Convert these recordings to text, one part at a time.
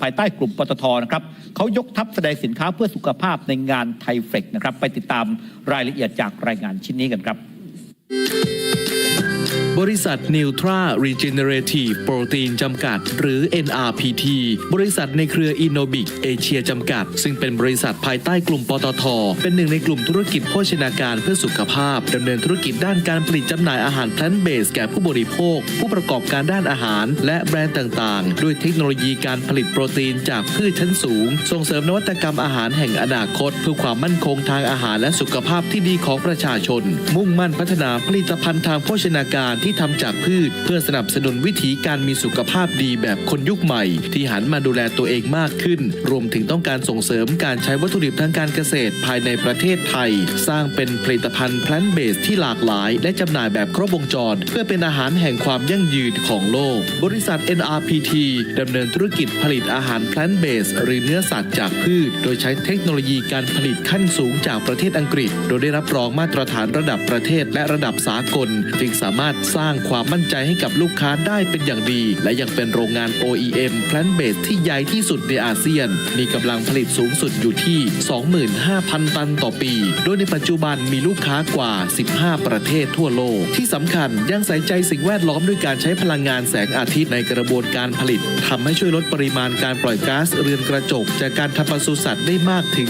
ภายใต้กลุ่มปตทนะครับเขายกทัพแสดงสินค้าเพื่อสุขภาพในงานไทเฟกนะครับ ไปติดตามรายละเอียดจากรายงานชิ้นนี้กันครับ บริษัท Neutra Regenerative Protein จำกัด หรือ NRPT บริษัทในเครือ Innobic เอเชียจำกัด ซึ่งเป็นบริษัทภายใต้กลุ่มปตท เป็นหนึ่งในกลุ่มธุรกิจโภชนาการเพื่อสุขภาพดำเนินธุรกิจด้านการผลิตจำหน่ายอาหารแพลนเบสแก่ผู้บริโภค ผู้ประกอบการด้านอาหาร และแบรนด์ต่างๆ ด้วยเทคโนโลยีการผลิตโปรตีนจากพืชชั้นสูง ส่งเสริมนวัตกรรมอาหารแห่งอนาคต เพื่อความมั่นคงทางอาหารและสุขภาพที่ดีของประชาชน มุ่งมั่นพัฒนาผลิตภัณฑ์ทางโภชนาการที่ทำจากพืช เพื่อสนับสนุนวิถีการมีสุขภาพดีแบบคนยุคใหม่ ที่หันมาดูแลตัวเองมากขึ้น รวมถึงต้องการส่งเสริมการใช้วัตถุดิบทางการเกษตรภายในประเทศไทย สร้างเป็นผลิตภัณฑ์แพลนเบสที่หลากหลาย และจำหน่ายแบบครบวงจร เพื่อเป็นอาหารแห่งความยั่งยืนของโลก บริษัท NRPT ดำเนินธุรกิจผลิตอาหารแพลนเบสหรือเนื้อสัตว์จากพืช โดยใช้เทคโนโลยีการผลิตขั้นสูงจากประเทศอังกฤษ โดยได้รับรองมาตรฐานระดับประเทศและระดับสากล จึงสามารถสร้างความมั่นใจให้กับลูกค้าได้เป็นอย่างดี และยังเป็นโรงงาน OEM แพลนเบสที่ใหญ่ที่สุดในอาเซียน มีกำลังผลิตสูงสุดอยู่ที่ 25,000 ตันต่อปี โดยในปัจจุบันมีลูกค้ากว่า 15 ประเทศทั่วโลก ที่สำคัญยังใส่ใจสิ่งแวดล้อมด้วยการใช้พลังงานแสงอาทิตย์ในกระบวนการผลิตทำให้ช่วยลดปริมาณการปล่อยก๊าซเรือนกระจก จากการทำปศุสัตว์ได้มากถึง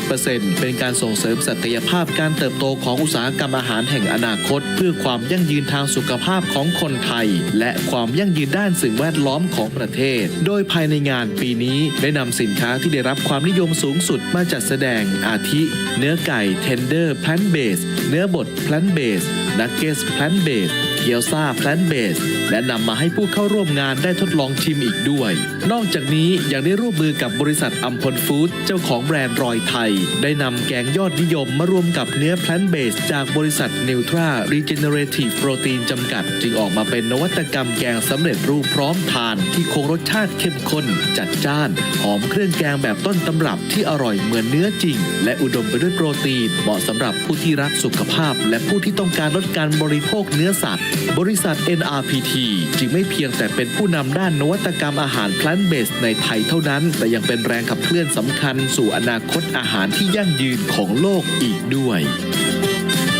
30%เป็นการส่งเสริมศักยภาพการเติบโตของอุตสาหกรรมอาหารแห่งอนาคต เพื่อความยั่งยืนทางสุขภาพของคนไทย และความยั่งยืนด้านสิ่งแวดล้อมของประเทศ โดยภายในงานปีนี้ได้นำสินค้าที่ได้รับความนิยมสูงสุดมาจัดแสดงอาทิ เนื้อไก่เทนเดอร์แพลนเบสเนื้อบดแพลนเบสนักเก็ตแพลนเบส กี๊ยวซาแพลนเบสและนำมาให้ผู้เข้าร่วมงานได้ทดลองชิมอีกด้วย นอกจากนี้ยังได้ร่วมมือกับบริษัทอัมพลฟู้ดเจ้าของแบรนด์รอยไทย ได้นำแกงยอดนิยมมารวมกับเนื้อแพลนเบสจากบริษัท Neutra Regenerative Protein จำกัด จึงออกมาเป็นนวัตกรรมแกงสำเร็จรูปพร้อมทาน ที่คงรสชาติเข้มข้น จัดจ้านหอมเครื่องแกงแบบต้นตำรับที่อร่อยเหมือนเนื้อจริง และอุดมไปด้วยโปรตีนเหมาะสำหรับผู้ที่รักสุขภาพ และผู้ที่ต้องการลดการบริโภคเนื้อสัตว์บริษัท NRPT จึงไม่เพียงแต่เป็นผู้นำด้านนวัตกรรมอาหารพลันเบสในไทยเท่านั้น แต่ยังเป็นแรงขับเคลื่อนสำคัญสู่อนาคตอาหารที่ยั่งยืนของโลกอีกด้วย